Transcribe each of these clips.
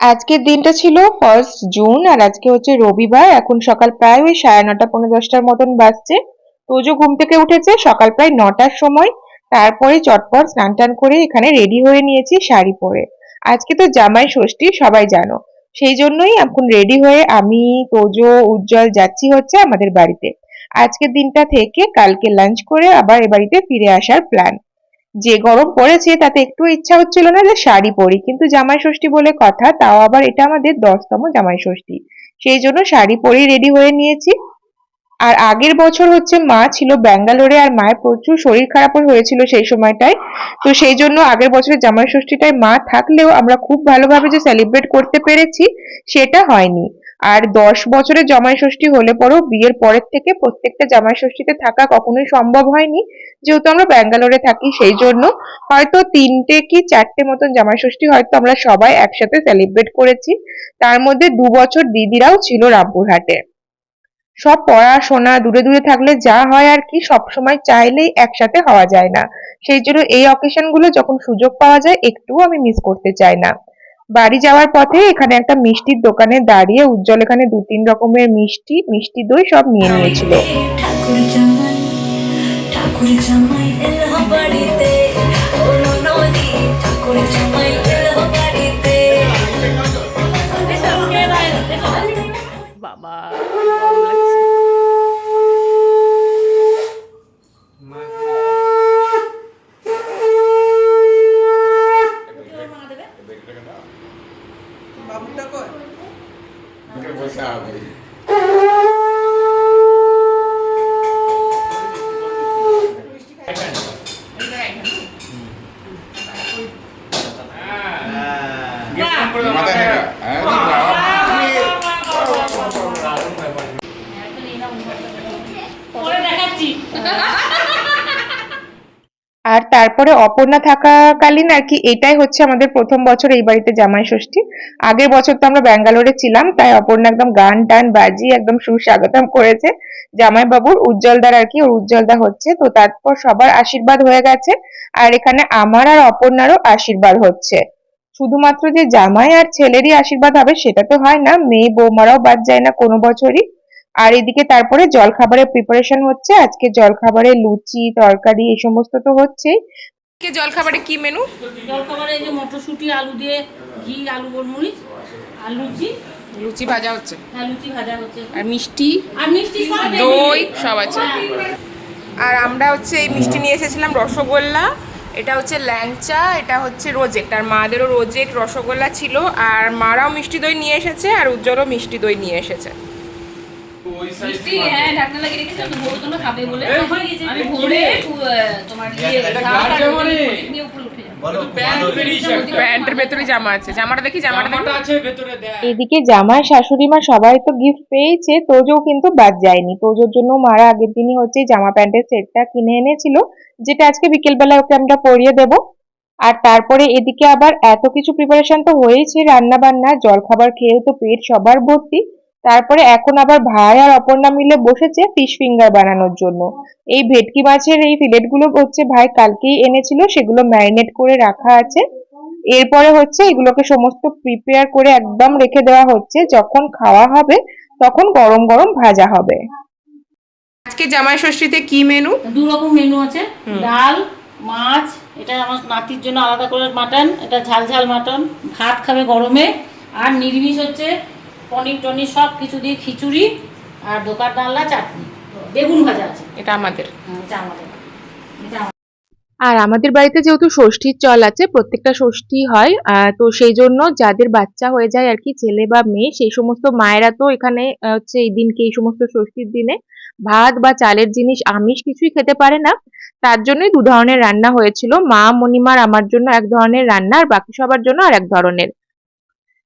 আজকের দিনটা ছিল ফার্স্ট জুন আর আজকে হচ্ছে রবিবার। এখন সকাল প্রায় ওই সাড়ে নটা পনেরো দশটার মতন বাজছে। তোজো ঘুম থেকে উঠেছে সকাল প্রায় নটার সময়। তারপরে চটপট স্নান টান করে এখানে রেডি হয়ে নিয়েছি শাড়ি পরে। আজকে তো জামাই ষষ্ঠী, সবাই জানো। সেই জন্যই এখন রেডি হয়ে আমি, তোজো, উজ্জ্বল যাচ্ছি হচ্ছে আমাদের বাড়িতে। আজকের দিনটা থেকে কালকে লাঞ্চ করে আবার এ বাড়িতে ফিরে আসার প্ল্যান যে গরম পড়েছে তাতে একটু ইচ্ছা হচ্ছিল না যে শাড়ি পরি। কিন্তু জামাই ষষ্ঠী বলে কথা, তাও আবার এটা আমাদের দশতম জামাই ষষ্ঠী। সেই জন্য শাড়ি পরেই রেডি হয়ে নিয়েছি। আর আগের বছর হচ্ছে মা ছিল ব্যাঙ্গালোরে আর মায়ের প্রচুর শরীর খারাপ হয়েছিল সেই সময়টায়। তো সেই জন্য আগের বছরের জামাই ষষ্ঠীটায় মা থাকলেও আমরা খুব ভালোভাবে যে সেলিব্রেট করতে পেরেছি, সেটা হয়নি। আর দশ বছরের জামাই ষষ্ঠী হলে পরেও বিয়ের পরের থেকে প্রত্যেকটা জামাই ষষ্ঠীতে থাকা কখনোই সম্ভব হয়নি। যেহেতু আমরা ব্যাঙ্গালোরে থাকি, সেই জন্য হয়তো তিনটে কি চারটে মতন জামাই ষষ্ঠী হয়তো আমরা সবাই একসাথে সেলিব্রেট করেছি। তার মধ্যে দু বছর দিদিরাও ছিল রামপুরহাটে। সব পড়াশোনা দূরে দূরে থাকলে যা হয় আর কি, সব সময় চাইলেই একসাথে হওয়া যায় না। সেই জন্য এই অকেশনগুলো যখন সুযোগ পাওয়া যায়, একটুও আমি মিস করতে চাই না। বাড়ি যাওয়ার পথে এখানে একটা মিষ্টির দোকানে দাঁড়িয়ে উজ্জ্বল এখানে দু তিন রকমের মিষ্টি মিষ্টি দই সব নিয়ে নিয়েছিল। ঠাকুর জামাই ঠাকুর জামাই এলো বাড়িতে ওলো নদী ঠাকুর জামাই এলো বাড়িতে বাবা গরম লাগছে বসে হবে মাথায় থাকা হ্যাঁ আর তারপরে অপর্ণা থাকাকালীন আর কি এটাই হচ্ছে আমাদের প্রথম বছর এই বাড়িতে জামাই ষষ্ঠী। আগের বছর তো আমরা ব্যাঙ্গালোরে ছিলাম, তাই অপর্ণা একদম গান টান বাজি একদম সুস্বাগতম করেছে। জামাই বাবুর উজ্জ্বলদার আর কি উজ্জ্বলদা হচ্ছে, তো তারপর সবার আশীর্বাদ হয়ে গেছে, আর এখানে আমার আর অপর্ণারও আশীর্বাদ হচ্ছে। শুধুমাত্র যে জামাই আর ছেলেরই আশীর্বাদ হবে সেটা তো হয় না, মেয়ে বৌমারাও বাদ যায় না কোনো বছরই। আর এদিকে তারপরে জলখাবারের প্রিপারেশন হচ্ছে। আজকে জলখাবারে লুচি তরকারি এই সমস্ত তো হচ্ছেই। কে জলখাবারে কি মেনু জলখাবারে এই যে মটরশুঁটি আলু দিয়ে ঘি আলু গোলমরিচ আর লুচি। লুচি ভাজা হচ্ছে। হ্যাঁ লুচি ভাজা হচ্ছে। আর মিষ্টি আর মিষ্টি সব দই সব আছে। আর আমরা হচ্ছে এই মিষ্টি নিয়ে এসেছিলাম রসগোল্লা। এটা হচ্ছে ল্যাংচা এটা হচ্ছে রোজেক্ট আর মাদেরও রোজেক্ট রসগোল্লা ছিল। আর মারাও মিষ্টি দই নিয়ে এসেছে আর উজ্জ্বলও মিষ্টি দই নিয়ে এসেছে। মিষ্টি হ্যাঁ ঢাকনা লাগিয়ে রেখেছিলাম তো ভোরে তোমরা খাবে বলে আমি ভোরে তোমার ঝাল আর প্রদীপ নিয়ে উপরে উঠে যাব প্যান্টের ভেতরে জামা আছে। জামাটা দেখি জামাটা দেখি। এদিকে জামাই শাশুড়ি মা সবাই তো গিফট পেয়েছে। তোজোও কিন্তু বাদ যায়নি। তোজোর জন্য মারা আগের দিনই হচ্ছে জামা প্যান্টের সেটটা কিনে এনেছিল যেটা আজকে বিকেলবেলা ওকে আমরা পরিয়ে দেব। আর তারপরে এদিকে আবার এত কিছু প্রিপারেশন তো হয়েছে রান্না বান্না জলখাবার খেয়েও তো পেট সবার ভর্তি। তারপরে এখন আবার ভাই আর অপর্ণা মিলে বসেছে ফিশ ফিঙ্গার বানানোর জন্য। এই ভেটকি মাছের এই ফিলেটগুলো হচ্ছে ভাই কালকেই এনেছিল সেগুলো ম্যারিনেট করে রাখা আছে। এরপরে হচ্ছে এগুলোকে সমস্ত প্রিপেয়ার করে একদম রেখে দেওয়া হচ্ছে। যখন খাওয়া হবে তখন গরম গরম ভাজা হবে। আজকে জামাই ষষ্ঠীতে কি মেনু দু রকম মেনু আছে। ডাল মাছ এটা আমার নাতির জন্য আলাদা করে মাটন এটা ঝাল ঝাল মাটন। ভাত খাবে গরমে। আর নিরামিষ হচ্ছে পনির টনির সব কিছু দিয়ে খিচুড়ি আর দোকান ডাল্লা চাটনি। বেগুন ভাজা আছে। এটা আমাদের। এটা আমাদের। এটা আর আমাদের বাড়িতে যেহেতু ষষ্ঠীর চল আছে প্রত্যেকটা ষষ্ঠী হয় তো সেই জন্য যাদের বাচ্চা হয়ে যায় আর কি ছেলে বা মেয়ে সেই সমস্ত মায়েরা তো এখানে হচ্ছে এই দিনকে এই সমস্ত ষষ্ঠীর দিনে ভাত বা চালের জিনিস আমিষ কিছুই খেতে পারে না। তার জন্যই দু ধরনের রান্না হয়েছিল। মা মণিমার আমার জন্য এক ধরনের রান্না আর বাকি সবার জন্য আর এক ধরনের।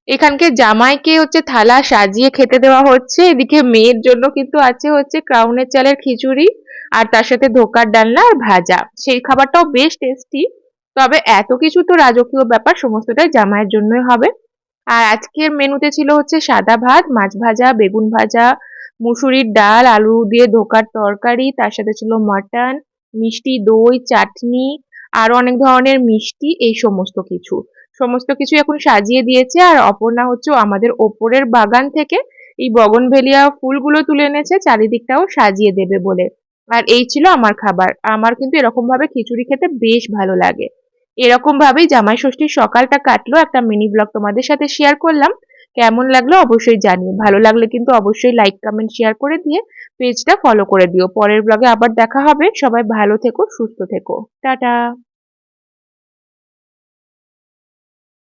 এখানকে জামাইকে হচ্ছে থালা সাজিয়ে খেতে দেওয়া হচ্ছে। এদিকে মেয়ের জন্য কিন্তু আছে হচ্ছে ক্রাউনের চালের খিচুড়ি আর তার সাথে ধোকার ডালনা আর ভাজা। সেই খাবারটাও বেশ টেস্টি তবে এত কিছু তো রাজকীয় ব্যাপার, সমস্তটাই জামাইয়ের জন্যই হবে। আর আজকের মেনুতে ছিল হচ্ছে সাদা ভাত, মাছ ভাজা, বেগুন ভাজা, মুসুরির ডাল, আলু দিয়ে ধোকার তরকারি, তার সাথে ছিল মাটন, মিষ্টি দই, চাটনি আরও অনেক ধরনের মিষ্টি, এই সমস্ত কিছু। সমস্ত কিছু এখন সাজিয়ে দিয়েছে আর অপর্ণা হচ্ছে আমাদের ওপরের বাগান থেকে এই বগনভেলিয়া ফুলগুলো তুলে এনেছে, চারিদিকটাও সাজিয়ে দেবে বলে। আর এই ছিল আমার খাবার। আমার কিন্তু এরকম ভাবে খিচুড়ি খেতে বেশ ভালো লাগে। এরকম ভাবেই জামাই ষষ্ঠীর সকালটা কাটলো। একটা মিনি ব্লগ তোমাদের সাথে শেয়ার করলাম। কেমন লাগল অবশ্যই জানিও। ভালো লাগলে কিন্তু অবশ্যই লাইক কমেন্ট শেয়ার করে দিয়ে পেজটা ফলো করে দিও। পরের ব্লগে আবার দেখা হবে। সবাই ভালো থেকো, সুস্থ থেকো। টাটা!